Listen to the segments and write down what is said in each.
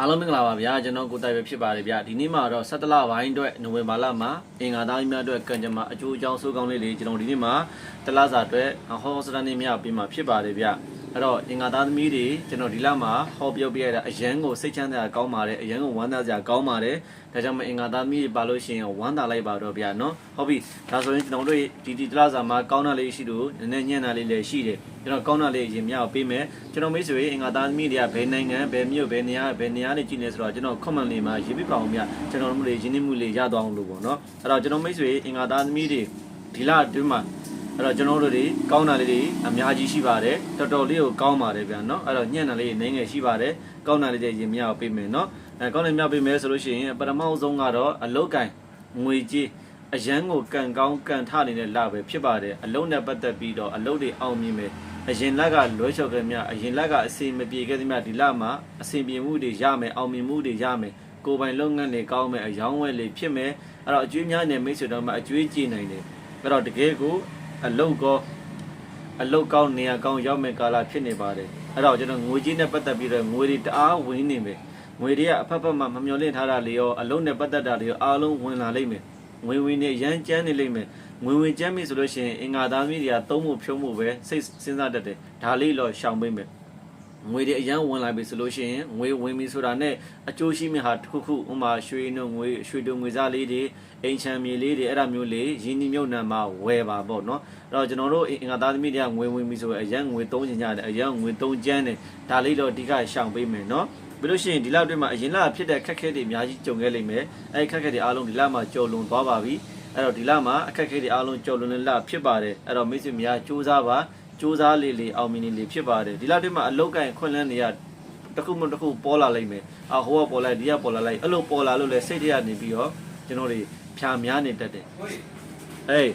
အားလုံးမင်္ဂလာပါဗျာကျွန်တော်ကိုတိုင်ပဲဖြစ်ပါတယ်ဗျာဒီနေ့မှာတော့17လပိုင်းအတွက်နိုဝင်ဘာလမှာအင်္ဂါသားကြီးများအတွက်ကံကြမ္မာအကျိုးအကြောင်းဆိုးကောင်းလေးတွေကျွန်တော်ဒီနေ့မှာတလားစာအတွက်ဟောစတန်နေမြပြီးမှာဖြစ်ပါတယ်ဗျာအဲ့တော့အင်္ဂါသားသမီးတွေကျွန်တော်ဒီလမှာဟောပြောပြရတာအရန်ကိုစိတ်ချမ်းသာကောင်းပါတယ်အရန်ကိုဝမ်းသာစရာကောင်းပါတယ်ဒါကြောင့်မအင်္ဂါသားသမီးတွေပါလို့ရှိရင်ဝမ်းသာလိုက်ပါတော့ဗျာနော်ဟုတ်ပြီဒါဆိုရင်ကျွန်တော်တို့ဒီဒီတလားစာမှာကောင်းတာလေးရှိလို့နည်းနည်းညံ့တာလေးလည်းရှိတယ် ကျွန်တော်ကောင်းတာလေးရင်မြောက်ပေးမယ်ကျွန်တော်မိတ်ဆွေအင်္ဂါသားသမီးတွေကဘယ်နိုင်ငံဘယ်မြို့ဘယ်နေရာဘယ်နေရာနဲ့ကြည့်နေဆိုတော့ကျွန်တော် comment လေးမှာရေးပြပါအောင်ဗျကျွန်တော်တို့လေးရင်းနှီးမှုလေးရသွားအောင်လို့ပေါ့နော်အဲ့တော့ကျွန်တော်မိတ်ဆွေအင်္ဂါသားသမီးတွေဒီလအတွင်းမှာအဲ့တော့ကျွန်တော်တို့တွေကောင်းတာလေးတွေအများကြီးရှိပါတယ်တော်တော်လေးကိုကောင်းပါတယ်ဗျာနော်အဲ့တော့ညံ့တာလေးနေငယ်ရှိပါတယ်ကောင်းတာလေးတွေရင်မြောက်ပေးမယ်နော်အဲကောင်းတယ်မြောက်ပေးမယ်ဆိုလို့ရှိရင်ပထမဆုံးကတော့အလုတ်ကင်ငွေကြီးအရန်ကိုကန်ကောင်းကန်ထနေတဲ့လပဲဖြစ်ပါတယ်အလုံးနဲ့ပတ်သက်ပြီးတော့အလုံးတွေအောင်မြင်မယ် အရင်လက်ကလွှဲချော်ခဲ့မြအရင်လကအစီမပြေခဲ့သမျှဒီလမှာအစီပြေမှုတွေရမယ်အောင်မြင်မှုတွေရမယ်ကိုယ်ပိုင်လုပ်ငန်းတွေကောင်းမယ်အယောင်းဝယ်တွေဖြစ်မယ်အဲ့တော့အကျွေးများနေမိတ်ဆွေတော်မှာအကျွေးကြည့်နိုင်တယ်အဲ့တော့တကယ်ကိုအလုတ်ကောအလုတ်ကောင်းနေရာကောင်းရောက်မယ်ကာလဖြစ်နေပါတယ်အဲ့တော့ကျွန်တော်ငွေကြီးနဲ့ပတ်သက်ပြီးတော့ငွေတွေတအားဝင်နေမယ်ငွေတွေကအဖက်ဖက်မှာမမျော်လင့်ထားတာလေရောအလုံးနဲ့ပတ်သက်တာတွေရောအားလုံးဝင်လာလိမ့်မယ်ငွေဝင်နေရမ်းကျန်းနေလိမ့်မယ် ငွေဝင်ကျန်းပြီဆိုလို့ရှိရင်အင်္ဂါသားမီးတွေကသုံးဖို့ဖြုံးဖို့ပဲစိတ်စဉ်းစားတတ်တယ်ဒါလေးတော့ရှောင်ပေးမယ်ငွေတွေအရန်ဝင်လာပြီဆိုလို့ရှိရင်ငွေဝင်ပြီဆိုတာနဲ့အကျိုးရှိမြဟာတစ်ခုခုဥမာရွှေနှုတ်ငွေရွှေတုံငွေစားလေးတွေအိမ်ချမ်းမြေလေးတွေအဲ့ဒါမျိုးလေးရင်းနှီးမြုပ်နှံမှာဝယ်ပါပေါ့နော်အဲ့တော့ကျွန်တော်တို့အင်္ဂါသားသမီးတွေကငွေဝင်ပြီဆိုရင်အရန်ငွေသုံးချင်ကြတယ်အရန်ငွေသုံးကျန်းတယ်ဒါလေးတော့အဓိကရှောင်ပေးမယ်နော်ပြီးလို့ရှိရင်ဒီလောက်တွင်းမှာအရင်လဖြစ်တဲ့ခက်ခဲတွေအများကြီးကြုံခဲ့လိမ့်မယ်အဲ့ဒီခက်ခဲတွေအားလုံးဒီလမှာကြော်လွန်သွားပါပြီ အဲ့တော့ဒီလမှာအခက်အခဲတွေအားလုံးကြော်လွန်နေလဖြစ်ပါတယ်အဲ့တော့မိတ်ဆွေများစူးစမ်းပါစူးစမ်းလေးလေးအောင်မြင်လေးလေးဖြစ်ပါတယ်ဒီလတွင်းမှာအလောက်ကင်ခွင့်လန်းနေရတစ်ခုမှတစ်ခုပေါ်လာလိမ့်မယ်အာဟိုကပေါ်လိုက်ဒီကပေါ်လာလိုက်အဲ့လိုပေါ်လာလို့လဲစိတ်ထဲကနေပြီးတော့ကျွန်တော်တွေဖြာများနေတတ်တယ်အေး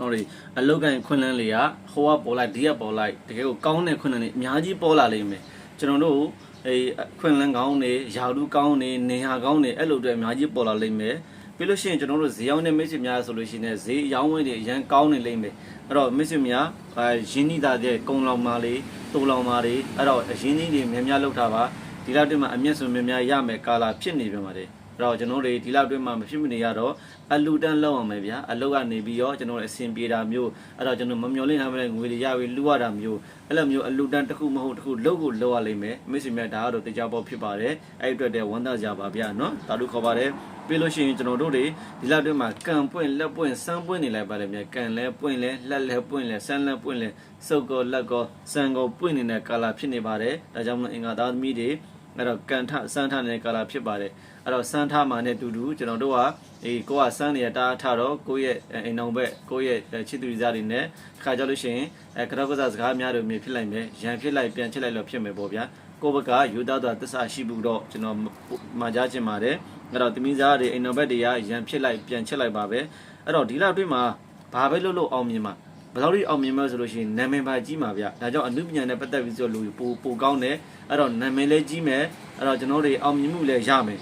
တော်ရီအလောက်ကင်ခွင့်လန်းလေးကဟိုကပေါ်လိုက်ဒီကပေါ်လိုက်တကယ်ကိုကောင်းတဲ့ခွင့်လန်းလေးအများကြီးပေါ်လာလိမ့်မယ်ကျွန်တော်တို့အေးခွင့်လန်းကောင်းနေယာလူကောင်းနေနေဟာကောင်းနေအဲ့လိုတွေအများကြီးပေါ်လာလိမ့်မယ် ပြီးလို့ရှိရင်ကျွန်တော်တို့ဈေးရောက်တဲ့မိတ်ဆွေများဆိုလို့ရှိရင်ဈေးရောင်းဝယ်တွေအရန်ကောင်းနေလိမ့်မယ်အဲ့တော့မိတ်ဆွေများအဲရင်းနှီးသားတဲ့ကုံလောင်မာလေးတူလောင်မာလေးအဲ့တော့ရင်းနှီးတွေများများလောက်တာပါဒီလောက်တွင်းမှာအမျက်စွန်များများရမယ်ကာလာဖြစ်နေပြန်ပါတယ်အဲ့တော့ကျွန်တော်တို့ဒီလောက်တွင်းမှာမဖြစ်မနေရတော့အလူတန်းလောက်အောင်မယ်ဗျာအလုတ်ကနေပြီးတော့ကျွန်တော်တို့အဆင်ပြေတာမျိုးအဲ့တော့ကျွန်တော်မမျော်လင့်ထားတဲ့ငွေတွေရပြီးလူရတာမျိုးအဲ့လိုမျိုးအလူတန်းတစ်ခုမဟုတ်တစ်ခုလုတ်ကိုလောက်ရလိမ့်မယ်မိတ်ဆွေများဒါကတော့တရားပေါ်ဖြစ်ပါတယ်အဲ့အတွက်တည်းဝန်သားကြပါဗျာနော်ဒါတို့ခေါ်ပါတယ် ပြီးလို့ရှိရင်ကျွန်တော်တို့တွေဒီလောက်တွင်းမှာကံပွင့်လက်ပွင့်စမ်းပွင့်နေလိုက်ပါလေမြဲကံလဲပွင့်လဲလက်လဲပွင့်လဲစမ်းလဲပွင့်လဲစုပ်ကောလက်ကောစံကောပွင့်နေတဲ့ကာလာဖြစ်နေပါတယ်ဒါကြောင့်မလို့အင်္ဂါသားသမီးတွေအဲ့တော့ကန်ထစမ်းထနေတဲ့ကာလာဖြစ်ပါတယ်အဲ့တော့စမ်းထမှာနဲ့တူတူကျွန်တော်တို့ကအေးကိုကစမ်းနေရတာထတော့ကိုယ့်ရဲ့အိမ်အောင်ဘက်ကိုယ့်ရဲ့ချစ်သူစားတွေနဲ့ခါကြလို့ရှိရင်အဲကရောက်ကစားစကားများတို့မြင်ဖြစ်လိုက်မယ်ရန်ဖြစ်လိုက်ပြန်ချစ်လိုက်လို့ဖြစ်မယ်ပေါ့ဗျာကိုယ့်ဘက်ကယူသားသွားသစ္စာရှိဘူးတော့ကျွန်တော်မှာကြားချင်ပါတယ် အဲ့တော့တမီးစားတွေအိမ်တော်ဘက်တွေကရန်ဖြစ်လိုက်ပြန်ချစ်လိုက်ပါပဲအဲ့တော့ဒီလောက်အတွင်းမှာဘာပဲလုပ်လို့အောင်မြင်မှာဘယ်လောက်ထိအောင်မြင်မလဲဆိုလို့ရှိရင်နာမည်ပါကြီးမှာဗျဒါကြောင့်အနုပညာနဲ့ပတ်သက်ပြီးဆိုလို့ပိုပိုကောင်းတယ်အဲ့တော့နာမည်လည်းကြီးမယ်အဲ့တော့ကျွန်တော်တို့အောင်မြင်မှုလည်းရမယ်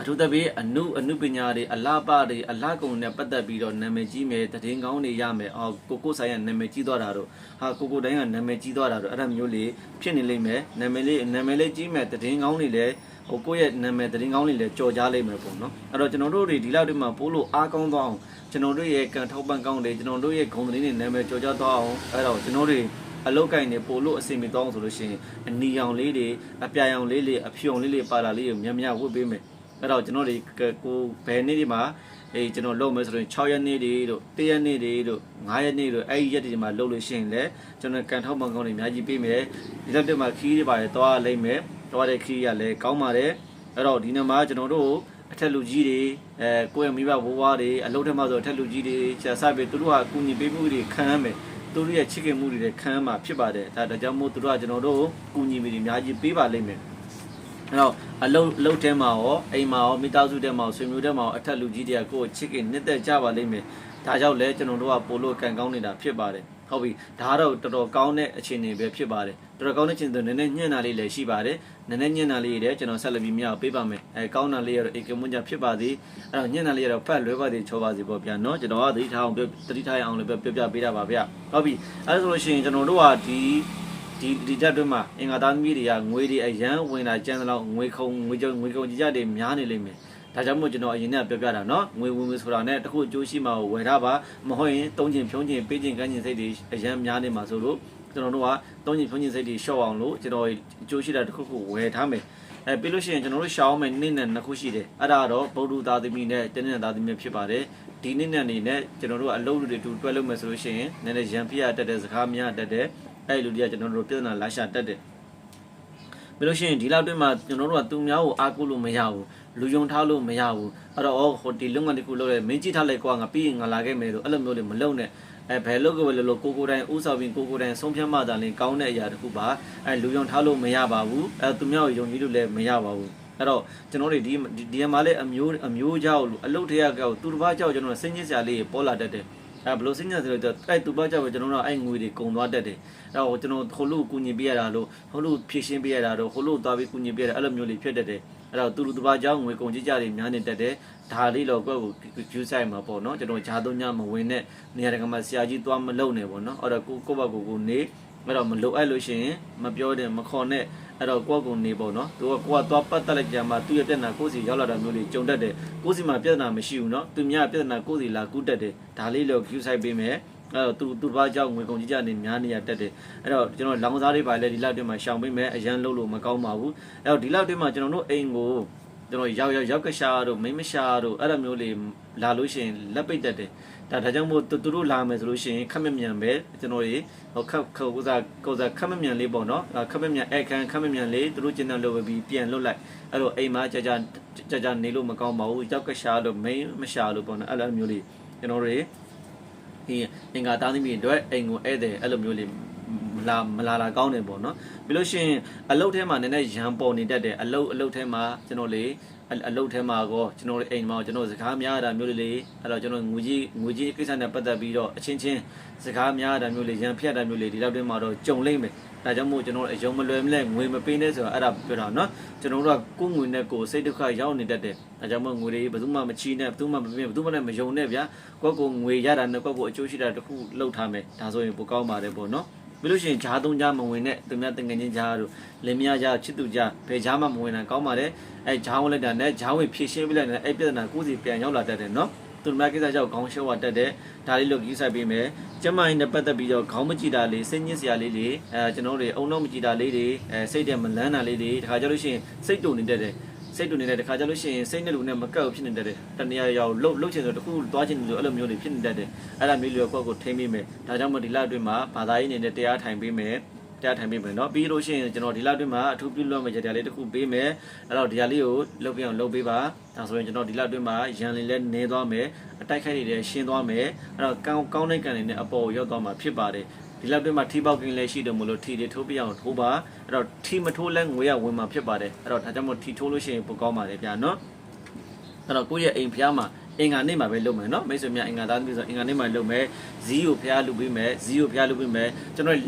အထူးသဖြင့်အနုအနုပညာတွေအလားပတွေအလားကုံနဲ့ပတ်သက်ပြီးတော့နာမည်ကြီးမယ်တည်င်းကောင်းတွေရမယ်အော်ကိုကိုဆိုင်ကနာမည်ကြီးသွားတာတော့ဟာကိုကိုတိုင်းကနာမည်ကြီးသွားတာတော့အဲ့ဒါမျိုးလေးဖြစ်နေလိမ့်မယ်နာမည်လေးနာမည်လေးကြီးမယ်တည်င်းကောင်းတွေလည်း ဟိုကိုယ့်ရဲ့နာမည်တည်င်းကောင်းတွေလည်းကြော်ကြားလိမ့်မယ်ပေါ့နော်အဲ့တော့ကျွန်တော်တို့တွေဒီလောက်ဒီမှာပိုးလို့အားကောင်းသွားအောင်ကျွန်တော်တို့ရဲ့ကံထောက်ပံ့ကောင်းတွေကျွန်တော်တို့ရဲ့ဂုဏ်သတင်းတွေနာမည်ကြော်ကြားသွားအောင်အဲ့တော့ကျွန်တော်တို့အလုတ်ကိုင်းနေပို့လို့အစင်မီတောင်းဆိုလို့ရှိရင်အနီရောင်လေးတွေအပြာရောင်လေးတွေအဖြူရောင်လေးတွေပါလာလေးကိုများများဝတ်ပေးမယ်အဲ့တော့ကျွန်တော်တွေကိုဘယ်နေ့ဒီမှာအေးကျွန်တော်လုပ်မယ်ဆိုရင်6ရက်နေ့တွေတို့1ရက်နေ့တွေတို့9ရက်နေ့တို့အဲ့ဒီရက်တွေမှာလုပ်လို့ရှိရင်လည်းကျွန်တော်ကန်ထောက်ပံ့ကောင်းတွေအများကြီးပေးမယ်ဒီလက်တက်မှာခီးတွေပါတယ်သွားလိမ့်မယ် သွားတဲ့ခီးရလည်းကောင်းပါတယ်အဲ့တော့ဒီနေ့မှာကျွန်တော်တို့အထက်လူကြီးတွေအဲကိုယ့်ရဲ့မိဘဘိုးဘွားတွေအလုပ်ထက်မှဆိုအထက်လူကြီးတွေဆရာဆပ်ပဲသူတို့ကအကူအညီပေးမှုတွေခံရမယ်သူတို့ရဲ့ချစ်ခင်မှုတွေလည်းခံမှာဖြစ်ပါတယ်ဒါဒါကြောင့်မို့သူတို့ကကျွန်တော်တို့ကူညီမိတွေအများကြီးပေးပါလိမ့်မယ်အဲ့တော့အလုံးအလုံးထဲမှာရောအိမ်မှာရောမိသားစုထဲမှာရောဆွေမျိုးထဲမှာရောအထက်လူကြီးတွေကကိုယ့်ကိုချစ်ခင်နှစ်သက်ကြပါလိမ့်မယ်ဒါကြောင့်လဲကျွန်တော်တို့ကပိုလို့ကန်ကောင်းနေတာဖြစ်ပါတယ် ဟုတ်ပြီဒါကတော့တော်တော်ကောင်းတဲ့အခြေအနေပဲဖြစ်ပါတယ်တော်တော်ကောင်းတဲ့အခြေအနေဆိုနည်းနည်းညံ့တာလေးလည်းရှိပါတယ်နည်းနည်းညံ့တာလေးတွေကျွန်တော်ဆက်လက်ပြီးမြောက်ပေးပါမယ်အဲကောင်းတာလေးရတော့ဧကမွန်ကြဖြစ်ပါသည်အဲ့တော့ညံ့တာလေးရတော့ဖတ်လွဲပါသေးချောပါစီပေါ့ဗျာနော်ကျွန်တော်ကသတိထားအောင်ပြောသတိထားရအောင်လည်းပြောပြပေးတာပါဗျဟုတ်ပြီအဲ့ဒါဆိုလို့ရှိရင်ကျွန်တော်တို့ကဒီဒီဒီဒီတက်တွင်းမှာအင်္ဂါသားသမီးတွေကငွေတွေအရန်ဝင်လာကျန်းသလောက်ငွေခုံငွေကြုံငွေကုန်ကြီးကြတွေများနေလိမ့်မယ် ဒါကြောင့်မို့ကျွန်တော်အရင်ကပြောပြတာနော်ငွေဝင်ငွေဆိုတာနဲ့တခုအကျိုးရှိမှကိုဝယ်ထားပါမဟုတ်ရင်တုံးချင်ဖြုံးချင်ပေးချင်ကမ်းချင်စိတ်တွေအရန်များနေမှာဆိုလို့ကျွန်တော်တို့ကတုံးချင်ဖြုံးချင်စိတ်တွေရှော့အောင်လို့ကျွန်တော်အကျိုးရှိတာတခုခုဝယ်ထားမယ်အဲပြီးလို့ရှိရင်ကျွန်တော်တို့ရှောင်းမယ်နေ့နဲ့နှစ်ခုရှိတယ်အဲ့ဒါတော့ဗုဒ္ဓသာသမီနဲ့တနေ့သာသမီဖြစ်ပါတယ်ဒီနေ့နဲ့နေနဲ့ကျွန်တော်တို့ကအလုပ်တွေတူတွဲလုပ်မယ်ဆိုလို့ရှိရင်နည်းနည်းရံပြရတတ်တဲ့စကားများတတ်တဲ့အဲ့လိုတွေကကျွန်တော်တို့ပြဿနာလာရှာတတ်တယ် ပြီးလို့ရှိရင်ဒီလောက်တွင်းမှာကျွန်တော်တို့ကသူများကိုအားကိုးလို့မရဘူးလူယုံထားလို့မရဘူးအဲ့တော့အော်ဟိုဒီလုံငန်းတစ်ခုလုပ်ရဲမင်းကြည့်ထားလိုက်ကွာငါပြီးရင်ငါလာခဲ့မယ်လို့အဲ့လိုမျိုးတွေမလုပ်နဲ့အဲဘယ်လုပ်ကိုပဲလို့ကိုကိုတိုင်းဥဆောင်ပြီးကိုကိုတိုင်းဆုံးဖြတ်မှသာလင်ကောင်းတဲ့အရာတစ်ခုပါအဲလူယုံထားလို့မရပါဘူးအဲသူများကိုယုံကြည်လို့လည်းမရပါဘူးအဲ့တော့ကျွန်တော်တို့ဒီဒီမှာလည်းအမျိုးအမျိုးကြောက်လို့အလုတ်ထရကောက်သူတစ်ပါးကြောက်ကျွန်တော်စိတ်ညစ်စရာလေးပေါ်လာတတ်တယ် အဲဘလို့စိတ်ညစ်စရာတော့အဲ့သူပါကြောက်ကျွန်တော်တို့အဲ့ငွေတွေကုန်သွားတတ်တယ်အဲ့တော့ကျွန်တော်ဟိုလူကူညီပေးရတာလို့ဟိုလူဖြည့်ရှင်းပေးရတာလို့ဟိုလူသွားပြီးကူညီပေးရတာအဲ့လိုမျိုးလေးဖြစ်တတ်တယ်အဲ့တော့သူလူတစ်ပါးကြောက်ငွေကုန်ကြီးကြတွေများနေတတ်တယ်ဒါလေးတော့ကိုယ့်ကို view site မှာပေါ့နော်ကျွန်တော်ဂျာသုံးညမဝင်နဲ့နေရာတကာမှာဆရာကြီးသွားမလုံနဲ့ပေါ့နော်အဲ့တော့ကိုကိုယ့်ဘက်ကိုကိုနေအဲ့တော့မလိုအပ်လို့ရှိရင်မပြောတဲ့မခေါ်နဲ့ အဲ့တော့ကိုယ့်ကိုနေပေါ့နော်သူကကိုကသွားပတ်တက်လိုက်ကြမှာသူ့ရဲ့ပြဿနာကိုယ့်စီရောက်လာတာမျိုးလေးကြုံတတ်တယ်ကိုယ့်စီမှာပြဿနာမရှိဘူးနော်သူများပြဿနာကိုယ့်စီလာကူးတတ်တယ်ဒါလေးတော့ view site ပေးမယ်အဲ့တော့သူသူတစ်ပါးကြောင့်ငွေကုန်ကြီးကြနေများနေရတက်တယ်အဲ့တော့ကျွန်တော်လောင်စားတွေပါလေဒီလောက်တွင်းမှာရှောင်ပေးမယ်အရန်လုံးလို့မကောင်းပါဘူးအဲ့တော့ဒီလောက်တွင်းမှာကျွန်တော်တို့အိမ်ကိုကျွန်တော်ရောက်ရောက်ရောက်ကရှာတို့မိမရှာတို့အဲ့လိုမျိုးလေးလာလို့ရှိရင်လက်ပိတ်တတ်တယ် ဒါဒါကြောင့်မို့သူတို့လာမယ်ဆိုလို့ရှိရင်ခက်မမြန်ပဲကျွန်တော်တွေဟိုခက်ခက်ဥစားကိုစားခက်မမြန်လေးပေါ့နော်ခက်မမြန်အခန်းခက်မမြန်လေးသူတို့ကျင်းတဲ့လုပ်ပြီးပြန်လွတ်လိုက်အဲ့တော့အိမ်မှာကြာကြာကြာကြာနေလို့မကောင်းပါဘူးရောက်ကရှာလို့မိမရှာလို့ပေါ့နော်အဲ့လိုမျိုးလေးကျွန်တော်တွေဒီအင်္ဂါသားသမီးတွေအတွက်အိမ်ကိုဧည့်သည်အဲ့လိုမျိုးလေးမ လာမလာလာကောင်းတယ်ပေါ့နော်ပြီးလို့ရှိရင်အလုတ်ထဲမှာနည်းနည်းရံပေါ်နေတတ်တယ်အလုတ်အလုတ်ထဲမှာကျွန်တော်လေအလုတ်ထဲမှာကောကျွန်တော်အိမ်မှာကျွန်တော်စကားများတာမျိုးလေးလေးအဲ့တော့ကျွန်တော်ငွေကြီးငွေကြီးကိစ္စနဲ့ပတ်သက်ပြီးတော့အချင်းချင်းစကားများတာမျိုးလေးရံဖြတ်တာမျိုးလေးဒီလောက်တွင်းမှာတော့ကြုံလိမ့်မယ်ဒါကြောင့်မို့ကျွန်တော်အယုံမလွယ်မလဲငွေမပေးနဲ့ဆိုတာအဲ့ဒါပြောတာနော်ကျွန်တော်တို့ကကိုယ်ငွေနဲ့ကိုယ်စိတ်ဒုက္ခရောက်နေတတ်တယ်ဒါကြောင့်မို့ငွေတွေဘယ်သူမှမချီနဲ့ဘယ်သူမှမပေးဘယ်သူမှလည်းမယုံနဲ့ဗျာကိုယ့်ကိုငွေရတာနဲ့ကိုယ့်ကိုအကျိုးရှိတာတခုလှုပ်ထားမယ်ဒါဆိုရင်ပိုကောင်းပါတယ်ပေါ့နော် ပြီးလို့ရှိရင်ဂျားသုံးဂျားမဝင်နဲ့သူများတငယ်ချင်းဂျားတို့လင်မယားဂျားချစ်သူဂျားဘယ်ဂျားမှမဝင်နိုင်ကောင်းပါတယ်အဲဂျားဝင်လိုက်တာနဲ့ဂျားဝင်ဖြည့်ရှင်းပြလိုက်တဲ့အဲ့ပြဿနာကိုယ်စီပြန်ရောက်လာတတ်တယ်နော်သူများကိစ္စကြောင့်ခေါင်းရှော့ဝတက်တဲ့ဒါလေးလို့ကြီးဆိုင်ပေးမယ်ကျမကြီးနဲ့ပတ်သက်ပြီးတော့ခေါင်းမကြည့်တာလေးစိတ်ညစ်စရာလေးတွေအဲကျွန်တော်တို့အုံတော့မကြည့်တာလေးတွေအဲစိတ်ထဲမလန်းတာလေးတွေတခါကြလို့ရှိရင်စိတ်တုန်နေတတ်တယ် စိတ်တူနေတဲ့တခါကြလို့ရှိရင်စိတ်နဲ့လူနဲ့မကပ်ဖြစ်နေတတ်တယ်တဏှာရောက်လှုပ်လှုပ်ချင်ဆိုတခုသွားချင်လို့အဲ့လိုမျိုးတွေဖြစ်နေတတ်တယ်အဲ့ဒါမျိုးတွေကိုယ့်ကိုထိမ့်မိမယ်ဒါကြောင့်မို့ဒီလအတွင်းမှာဘာသာရေးအနေနဲ့တရားထိုင်ပေးမယ်တရားထိုင်ပေးမယ်เนาะပြီးလို့ရှိရင်ကျွန်တော်ဒီလအတွင်းမှာအထူးပြုလုပ်မယ့်ကြတရားလေးတစ်ခုပေးမယ်အဲ့တော့ဒီဟာလေးကိုလုပ်ပြအောင်လုပ်ပေးပါဒါဆိုရင်ကျွန်တော်ဒီလအတွင်းမှာရန်လင်လဲနေသွားမယ်အတိုက်ခိုက်တွေလည်းရှင်းသွားမယ်အဲ့တော့ကောင်းကောင်းတဲ့ကံတွေနဲ့အပေါ်ရောက်သွားမှာဖြစ်ပါတယ် ဒီလောက်တွင်းမှာထီပေါက်ကင်းလည်းရှိတယ်မလို့ထီတွေထိုးပြအောင်ထိုးပါအဲ့တော့ထီမထိုးလဲငွေရဝင်မှာဖြစ်ပါတယ်အဲ့တော့ဒါကြောင့်မို့ထီထိုးလို့ရှိရင်ပိုကောင်းပါတယ်ဗျာနော်အဲ့တော့ကိုယ့်ရဲ့အိမ်ဖျားမှာအင်္ဂါနေ့မှာပဲလုပ်မယ်နော်မိတ်ဆွေများအင်္ဂါသားသမီးဆိုအင်္ဂါနေ့မှာလုပ်မယ်ဇီးကိုဖျားလုပ်ပေးမယ်ဇီးကိုဖျားလုပ်ပေးမယ်ကျွန်တော်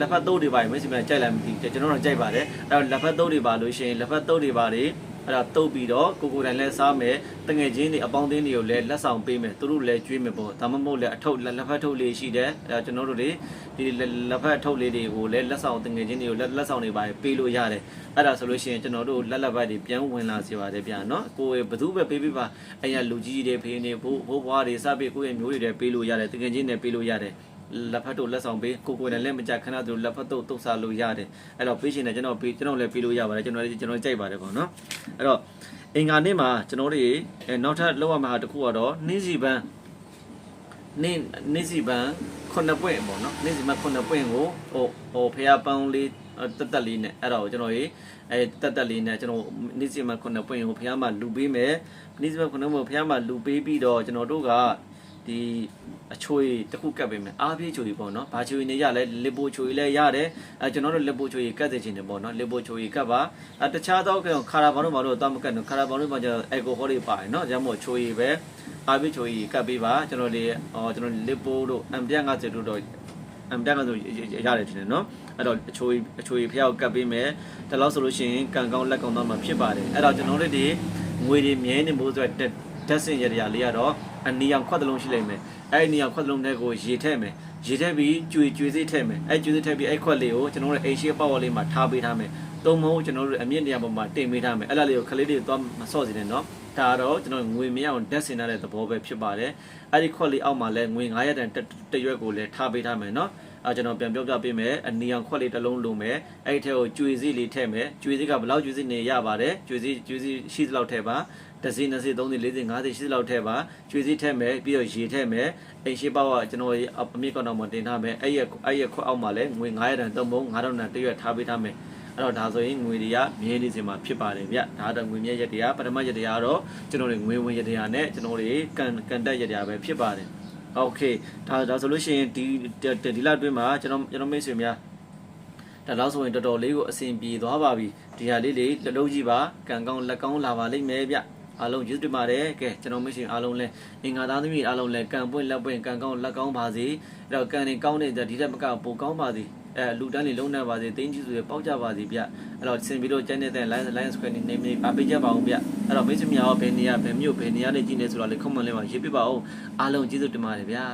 လက်ဖက်သုံးတွေပါမိတ်ဆွေများကြိုက်လားမသိဘူးကျွန်တော်တော့ကြိုက်ပါတယ်အဲ့တော့လက်ဖက်သုံးတွေပါလို့ရှိရင်လက်ဖက်သုံးတွေပါတွေ အဲ့ဒါတုတ်ပြီးတော့ကိုကိုတိုင်လဲစားမယ်တငယ်ချင်းတွေအပေါင်းအသင်းတွေကိုလည်းလက်ဆောင်ပေးမယ်သူတို့လည်းကျွေးမယ်ပေါ့ဒါမှမဟုတ်လည်းအထုပ်လက်ဖက်ထုတ်လေးရှိတယ်အဲ့ဒါကျွန်တော်တို့တွေဒီလက်ဖက်ထုတ်လေးတွေကိုလည်းလက်ဆောင်တငယ်ချင်းတွေကိုလက်လက်ဆောင်တွေပါပေးလို့ရတယ်အဲ့ဒါဆိုလို့ရှိရင်ကျွန်တော်တို့လက်လက်ဘက်တွေပြန်ဝင်လာစီပါတယ်ဗျာနော်ကိုယ်ဘယ်သူပဲပေးပေးပါအဲ့ရလူကြီးတွေဖေးနေဘိုးဘိုးဘွားတွေစပေးကိုယ့်ရဲ့မျိုးတွေလည်းပေးလို့ရတယ်တငယ်ချင်းတွေပေးလို့ရတယ် လက်ဖက်တို့လက်ဆောင်ပေးကိုကိုယ်နဲ့လက်မကြခဏတို့လက်ဖက်တို့တုတ်စားလို့ရတယ်အဲ့တော့ပေးရှင်တယ်ကျွန်တော်ပေးကျွန်တော်လည်းပေးလို့ရပါတယ်ကျွန်တော်လည်းကျွန်တော်ကြိုက်ပါတယ်ပေါ့နော်အဲ့တော့အင်္ဂါနေ့မှာကျွန်တော်တို့နောက်ထပ်လောက်ရမှာတစ်ခုကတော့နှင်းစီပန်းနှင်းနှင်းစီပန်းခုနှစ်ပွင့်ပေါ့နော်နှင်းစီပန်းခုနှစ်ပွင့်ကိုဟိုဟိုဖះပန်းလေးတက်တက်လေးနဲ့အဲ့တော့ကျွန်တော်ရေအဲတက်တက်လေးနဲ့ကျွန်တော်နှင်းစီပန်းခုနှစ်ပွင့်ကိုဖះမှာလူပေးမယ်နှင်းစီပန်းခုနှစ်ပွင့်ဖះမှာလူပေးပြီးတော့ကျွန်တော်တို့က ဒီအချွေတစ်ခုကတ်ပေးမယ်အားပြေးချွေပေါ့နော်ဘာချွေနေရလဲလစ်ပိုချွေလည်းရတယ်အဲကျွန်တော်တို့လစ်ပိုချွေကတ်တဲ့ချင်းတယ်ပေါ့နော်လစ်ပိုချွေကတ်ပါအဲတခြားတော့ခါရာဘောင်းတို့ဘာလို့တော့မကတ်နော်ခါရာဘောင်းတို့ဘာကျအယ်ကိုဟောလေးပါတယ်နော်ဂျမ်းမို့ချွေပဲအားပြေးချွေကတ်ပေးပါကျွန်တော်လေးအော်ကျွန်တော်လစ်ပိုတို့အမ်ပြန့်50တို့တော့အမ်ပြန့်50ရတယ်ထင်တယ်နော်အဲ့တော့အချွေအချွေဖျောက်ကတ်ပေးမယ်ဒါလို့ဆိုလို့ရှိရင်ကံကောင်းလက်ကောင်းတော့မှဖြစ်ပါတယ်အဲ့တော့ကျွန်တော်တို့ဒီငွေတွေမြဲနေဖို့ဆိုတဲ့ ဓာတ်စင်ရရလေးကတော့အနီအောင်ခွက်တလုံးရှိလိမ့်မယ်အဲ့ဒီနီအောင်ခွက်တလုံးတဲ့ကိုရေထည့်မယ်ရေထက်ပြီးကျွေကျွေစိတ်ထည့်မယ်အဲကျွေစိတ်ထည့်ပြီးအဲ့ခွက်လေးကိုကျွန်တော်တို့အိမ်ရှိပေါက်ဝလေးမှာထားပေးထားမယ်သုံးမဟုတ်ကျွန်တော်တို့အမြင့်နေရာပေါ်မှာတင်ပေးထားမယ်အဲ့ဒါလေးကိုခလေးတွေသွားမဆော့စီနဲ့နော်ဒါတော့ကျွန်တော်ငွေမရအောင်ဓာတ်စင်ထားတဲ့သဘောပဲဖြစ်ပါတယ်အဲ့ဒီခွက်လေးအောက်မှာလဲငွေ900တန်တရွက်ကိုလည်းထားပေးထားမယ်နော်အဲကျွန်တော်ပြန်ပြောပြပေးမယ်အနီအောင်ခွက်လေးတစ်လုံးလိုမယ်အဲ့ဒီထဲကိုကျွေစိလေးထည့်မယ်ကျွေစိကဘယ်လောက်ကျွေစိနေရပါတယ်ကျွေစိကျွေစိရှိသလောက်ထည့်ပါ တစ်စီနှစ်စီသုံးစီလေးစီငါးစီရှိသလောက်ထည့်ပါကျွေစိထည့်မယ်ပြီးတော့ရေထည့်မယ်အိမ်ရှိပေါက်ကကျွန်တော်အမြင့်ကောင်တော်မှာတင်ထားမယ်အဲ့ရအဲ့ရခွက်အောက်မှာလဲငွေ900တန်သုံးပုံ9000တန်တရွက်ထားပေးထားမယ်အဲ့တော့ဒါဆိုရင်ငွေတွေကမြဲနေစင်မှာဖြစ်ပါတယ်ဗျဒါတော့ငွေမြဲရက်တရားပထမရက်တရားတော့ကျွန်တော်တွေငွေဝင်ရက်တရားနဲ့ကျွန်တော်တွေကန်ကန်တက်ရက်တရားပဲဖြစ်ပါတယ်โอเคဒါဒါဆိုလို့ရှိရင်ဒီဒီလအတွင်းမှာကျွန်တော်ကျွန်တော်မိတ်ဆွေများဒါတော့ဆိုရင်တော်တော်လေးကိုအဆင်ပြေသွားပါပြီဒီဟာလေးလေးလက်လုံးကြည့်ပါကန်ကောင်းလက်ကောင်းလာပါလိမ့်မယ်ဗျ အားလုံးကျေးဇူးတင်ပါတယ်ကဲကျွန်တော်မိတ်ဆွေအားလုံးလဲအင်္ဂါသားသမီးအားလုံးလဲကန်ပွင့်လက်ပွင့်ကန်ကောင်းလက်ကောင်းပါစေအဲ့တော့ကန်နေကောင်းနေတဲ့ဒီတက်မကပိုကောင်းပါစေအဲလူတန်းနေလုံးနေပါစေတင်းကြီးစုရပေါက်ကြပါစေဗျအဲ့တော့ဆင်ပြီးတော့ကျန်နေတဲ့ line line square နေနေနေပါပေးကြပါအောင်ဗျအဲ့တော့မိတ်ဆွေများရောဘယ်နေရာဘယ်မြို့ဘယ်နေရာလေးကြည့်နေဆိုတော့လေ comment လေးမှာရေးပြပါဦးအားလုံးကျေးဇူးတင်ပါတယ်ဗျာ